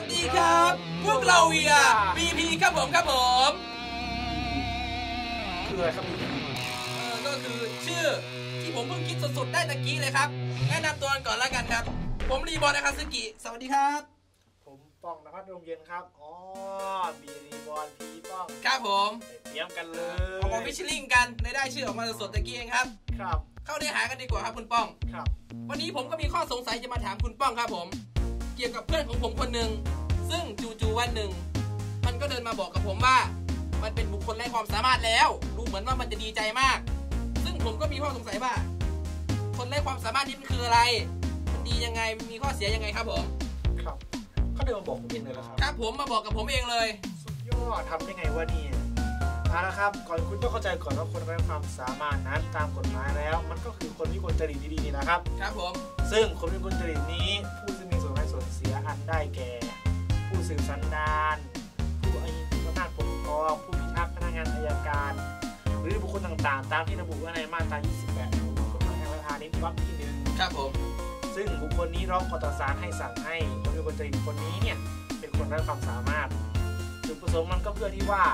วัสดีครับ พวกเราเวียบีพีครับผมครับผมคืออะไรครับเออก็คือชื่อที่ผมเพิ่งคิดสดๆได้ตะกี้เลยครับ แนะนำตัวกันก่อนแล้วกันครับ ผมรีบอลนะครับสกิสวัสดีครับ ผมป้องนภัสดวงเย็นครับ อ๋อบีรีบอลพีป้องครับผมไปเตรียมกันเลย เอามาฟิชชิลิ่งกันเลยได้ชื่อออกมาสดๆตะกี้เองครับ ครับ เข้าเนื้อหากันดีกว่าครับคุณป้อง ครับ วันนี้ผมก็มีข้อสงสัยจะมาถามคุณป้องครับผม เกี่ยวกับเพื่อนของผมคนหนึ่งซึ่งจู่ๆวันหนึ่ง มันก็เดินมาบอกกับผมว่า มันเป็นบุคคลไร้ความสามารถแล้ว ดูเหมือนว่ามันจะดีใจมาก ซึ่งผมก็มีข้อสงสัยว่า คนไร้ความสามารถนี้มันคืออะไร มันดียังไงมันมีข้อเสียยังไงครับผมครับเขาเดินมาบอกผมเองเลยเหรอครับครับผมมาบอกกับผมเองเลย สุดยอดทำได้ไงวะเนี่ยเอาละครับก่อนคุณต้องเข้าใจก่อนว่าคนไร้ความสามารถนั้นตามกฎหมายแล้ว มันก็คือคนวิกลจริตดีๆนี่นะครับ ครับผม ซึ่งคนวิกลจริตนี้ผู้ซึ่งมี ส่วนได้ส่วนเสียอันได้แก่ ผู้สืบสันดาน ผู้อายุอำนาจปกครองผู้พิทักษ์พนักงานอัยการ หรือบุคคลต่างๆ ตามที่ระบุไว้ในมาตรา 28ของกฎหมายแห่งรัฐธรรมนูญวรรคที่หนึ่งครับผม ซึ่งบุคคลนี้ร้องขอต่อศาลให้สั่งให้คนวิกลจริตคนนี้เนี่ยเป็นคนไร้ความสามารถจุดประสงค์มันก็เพื่อที่ว่า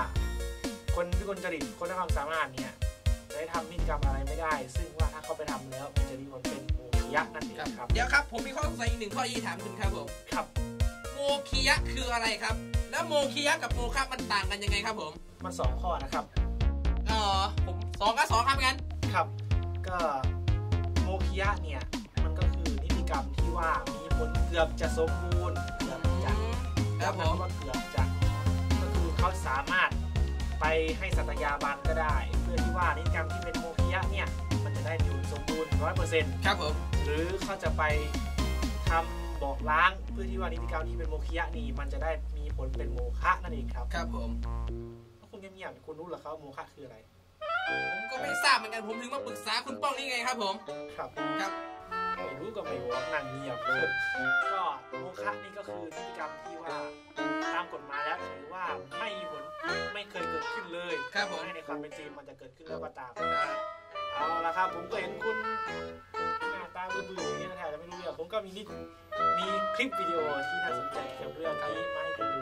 คนวิกลจริตคนไร้ความสามารถเนี่ยจะได้ทำนิติกรรมอะไรไม่ได้ ซึ่งว่าถ้าเขาไปทำแล้วมันจะมีผลเป็น โมฆะยักษ์นั่นเองครับ เดี๋ยวครับ ผมมีข้อสงสัยอีกหนึ่งข้อที่ถามคุณครับผม ครับ โมคิยะคืออะไรครับ แล้วโมคิยะกับโมคะมันต่างกันยังไงครับผม มันสองข้อนะครับอ๋อผมสองกับสองครับงั้น ครับ ก็โมฆะเนี่ย มันก็คือนิติกรรมที่ว่ามีผลเกือบจะสมบูรณ์เกือบจะครับผมว่าเกือบจะ ก็คือเขาสามารถไปให้สัตยาบันก็ได้ เพื่อที่ว่านิติกรรมที่เป็นโมฆะเนี่ยมันจะ ได้ผลสมบูรณ์ร้อยเปอร์เซ็นต์ครับผมหรือเขาจะไปทำบอกล้างเพื่อที่ว่านิติกรรมที่เป็นโมฆะนี่มันจะได้มีผลเป็นโมฆะนั่นเองครับครับผมถ้าคุณเงียบๆคุณรู้เหรอครับว่าโมฆะคืออะไร ผมก็ไม่ทราบเหมือนกันผมถึงมาปรึกษาคุณป้องนี่ไงครับผมครับครับไม่รู้ก็ไม่บอกนั่งเงียบเลยก็โมฆะนี่ก็คือนิติกรรมที่ว่าตามกฎหมายแล้วถือว่าไม่มีผลไม่เคยเกิดขึ้นเลยครับผมให้ในความเป็นจริงมันจะเกิดขึ้นแล้วก็ตาม เอาละครับ ผมก็เห็นคุณหน้าตาบื้อๆอย่างนี้นะแทบจะไม่รู้เรื่องผมก็มีนิดมีคลิปวิดีโอที่น่าสนใจเกี่ยวกับเรื่องนี้มาให้คุณดู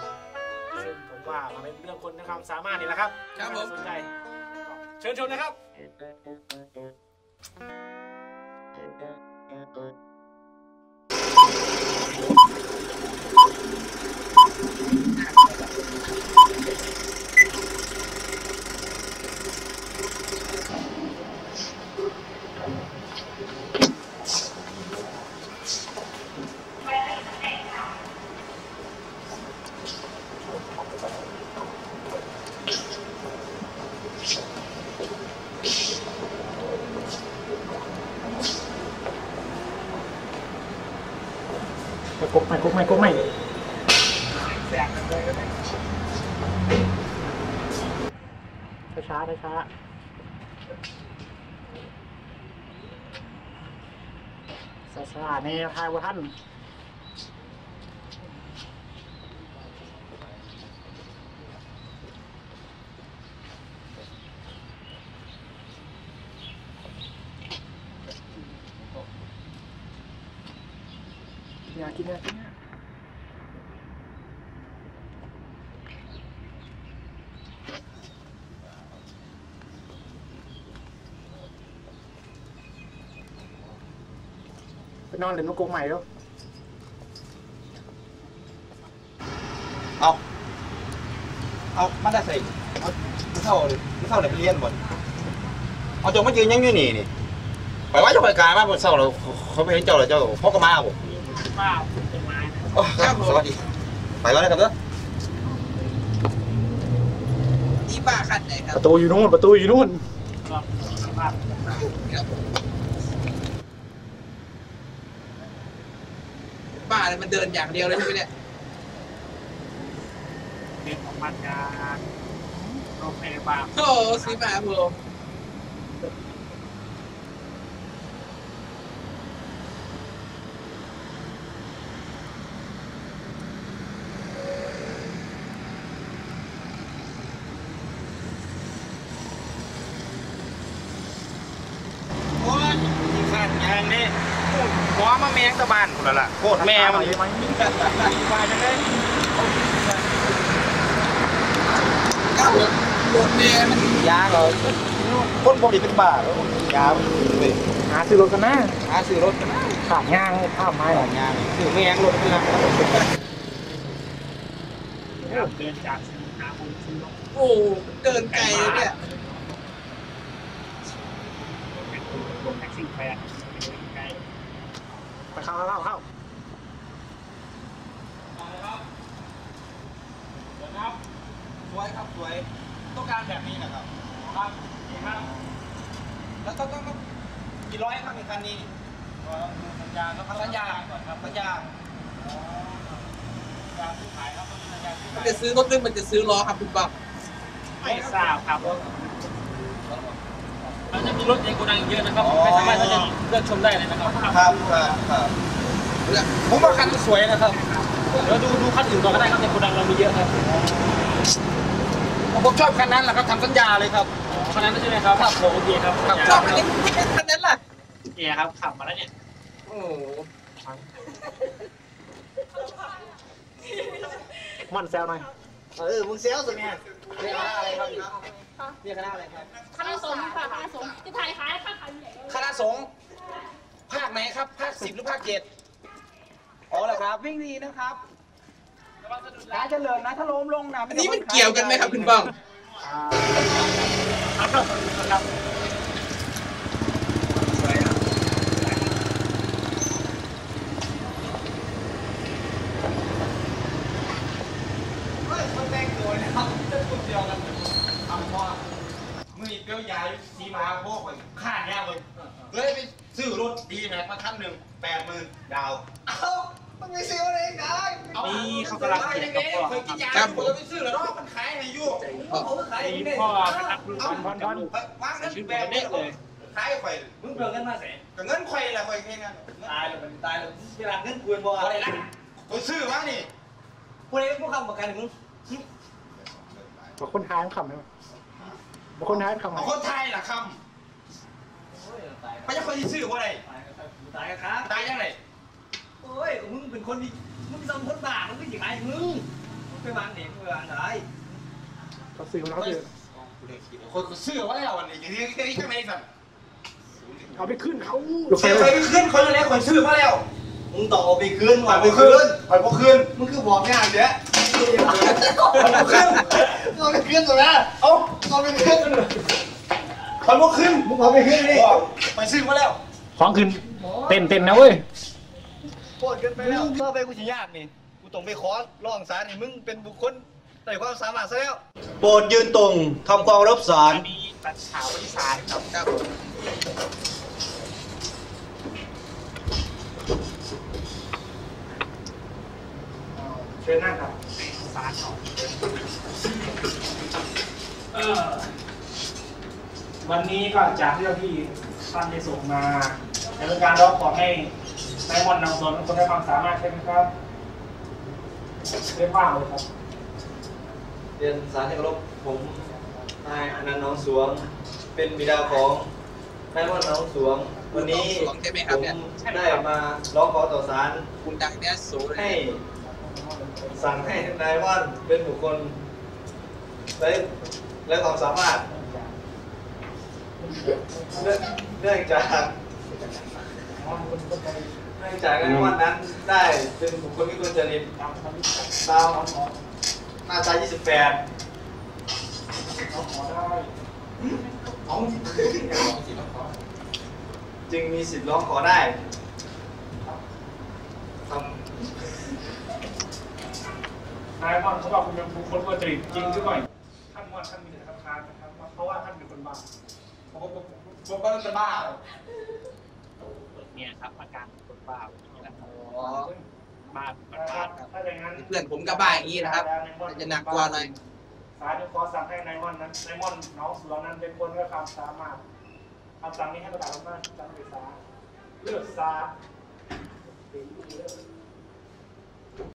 ซึ่งผมว่ามันเป็นเรื่องคนในความสามารถนี่แหละครับครับผม น่าสนใจก็เชิญชมนะครับไม่ กบใหม่กบใหม่กบใหม่ช้าช้าช้าช้าเนี่ยทายว่าท่าน อยากกินอยากกินไปนอนเล่นนกกงใหม่แล้วเอา เอามาได้ใส่เอาไม่เท่าเลยไม่เท่าไหนไปเรียนบ่นเอาจงมายืนยังอยู่นี่นี่ไปว่าเจะไปกลายมาบนเศร้าเราเขาไปเห็นเจ้าเลยเจ้าพ่อก็มาบ่ ป้าเป็นไม้นะโอ้ครับสวัสดี ไปแล้วนะครับเด้อนี่บ้าคันไหนครัปบระตูอยู่นู่น ประตูอยู่นู่นบ้าเลยมันเดินอย่างเดียวเลยใช่ไหมเนี่ยเด็กออกมาจากโรงพยาบาลโอ้โหสีฟ้าผม โอ้ยสั้นยางนี่ หัวมาแมงตะบานคนละล่ะโคตรแม่มันไหมไปจังเลยก้าวรถรถเนี่ยมันยาเหรอคนบ่ได้เป็นบ้าแล้วยาเลยหาซื้อรถกันนะหาซื้อรถกันนะขาดยางข้ามไม้หลายงานซื้อแมงรถเมืองเดินจากสมุทรสาครซื้อรถโอ้เกินไกลเลยเนี่ยลงแท็กซี่ไปอ่ะไปเข้าเข้าเข้าสวยครับสวย ต้องการแบบนี้นะครับ ครับครับ แล้วต้องต้องกี่ร้อยครับในคันนี้สัญญาครับสัญญาก่อนครับสัญญาสัญญาซื้อขายครับสัญญาซื้อมันขายจะซื้อรถหรือมันจะซื้อล้อครับคุณป้องไม่ทราบครับ เราจะมีรถในโกดังเยอะนะครับไม่สามารถที่จะเลือกชมได้เลยนะครับครับครับครับผมว่าคันสวยนะครับเดี๋ยวดูดูคันอื่นก่อนก็ได้ครับในโกดังเรามีเยอะครับผมชอบคันนั้นแหละครับทำสัญญาเลยครับคันนั้นใช่ไหมครับครับผมโอเคครับครับชอบคันนี้คันนั้นล่ะเนี่ยครับขับมาแล้วเนี่ยโอ้มันแซวหน่อยเออมึงเซลส์สิเนี่ยเรียกคณะอะไรครับ เรียกคณะอะไรครับ คณะสงฆ์ค่ะคณะสงฆ์จะถ่ายขายค่าขายใหญ่เลยคณะสงฆ์ภาคไหนครับ ภาคสิบหรือภาคเจ็ดอ๋อเหรอครับ วิ่งดีนะครับขาเจริญนะ ถ้าล้มลงนะอันนี้มันเกี่ยวกันไหมครับคุณป้องเฮ้ยคนแต่งตัวเนะครับจะกลุ่มเดียวกันทำว่ามือเปรี้ยวยาย สีมาพวกไปค่าเนี้ยเลยเลยไปซื้อรถดีแม็กมาคันหนึ่งแปดหมื่นดาว เอ้ามึงไปซื้ออะไรได้นี่เขากำลังเถียงกับพ่อเคยกินยาผมไปซื้อแล้วเนาะมันขายให้อยู่ผมขายให้นี่เนี่ยพ่อไปรับลูกบอลบอลบอลวางเงินแปดเม็ดเลยขายไข่มึงเบิกเงินมาแสนก็เงินไข่ละไข่แค่นั้นตายแล้วมันตายแล้วเวลาเงินควรบ่อะไรล่ะกูซื้อมานี่กูเลยพวกคำประกันมึงบอกคนท้ายมันขำไหมบอก คนท้ายมันขำไหมเอาคนไทยล่ะคำไม่ใช่คนที่ซื้อว่าไรตายครับตายยังไงโอ้ยมึงเป็นคนที่มึงทำคนบ้ามึงไม่ใช่ใครมึงมึงไปวางไหนมึงไปวางไหนเขาซื้อแล้วเขาซื้อคนเขาซื้อว่าแล้ววันนี้อย่างนี้ก็ได้ข้างในสั่นเอาไปขึ้นเขาเสียไปขึ้นคนแล้วคนซื้อมาแล้วมึงต่อเอาไปคืนผ่อนไปคืนผ่อนไปคืนมึงคือบอกง่ายเด้อผ่ อนไปคืนเอาไปคืนตัวนะเอ้าเอาไปคืนผ่อนไปคืนมึงเอาไปคืนนี่ไปซื้อมาแล้วของขึ้นเต้นเต้นนะเว้ยโคตรเกินไปแล้วต่อไปกูสิยากนี่กูต้องไปขอร้องศาลให้มึงเป็นบุคคลไร้ความสามารถซะแล้ว โปรดยืนตรงทำความรับสารมีตัดฉาวที่สายครับครับผม เชิญนั่งครับสารเขาเออวันนี้ก็จากที่เราที่ท่านได้ส่งมาในเรื่องการร้องขอให้นายมอนนางสวนเป็นคนได้ความสามารถใช่ไหมครับเรียกว่าเลยครับ เรียนสารที่เคารพผมนายอนันต์น้องสวง เป็นบิดาของนายม่อนน้องสวง วันนี้สวงใช่ไหมครับเนี่ยผมได้มาร้องขอต่อศาลคุณดังเนี่ยสูงให้ สั่งให้นายม่อนเป็นบุคคลและและความสามารถ เนื่องจากเนื่องจากนายม่อนนั้นได้เป็นบุคคลที่ควรจริตตามมาตรา28 จึงมีสิทธิ์ร้องขอได้ครับ นายมอนเขาบอกคุณเป็นบุคคลตัวจริตจริงหรือไม่ท่านมอนท่านมีแต่คำทานนะครับเพราะว่าท่านเป็นคนบ้าผมผมก็จะบ้าเนี่ยครับอาการคนบ้านี่แหละครับอ๋อบ้าถ้าถ้าอย่างนั้นเพื่อนผมก็บ้าอย่างนี้นะครับ จะหนักกว่าหน่อยศาลจะขอสั่งให้นายมอนนั้นนายมอนน้องสวงนั้นเป็นคนด้วยความสามารถคำสั่งนี้ให้ประกาศออกมาจำเป็นสาเลือกซา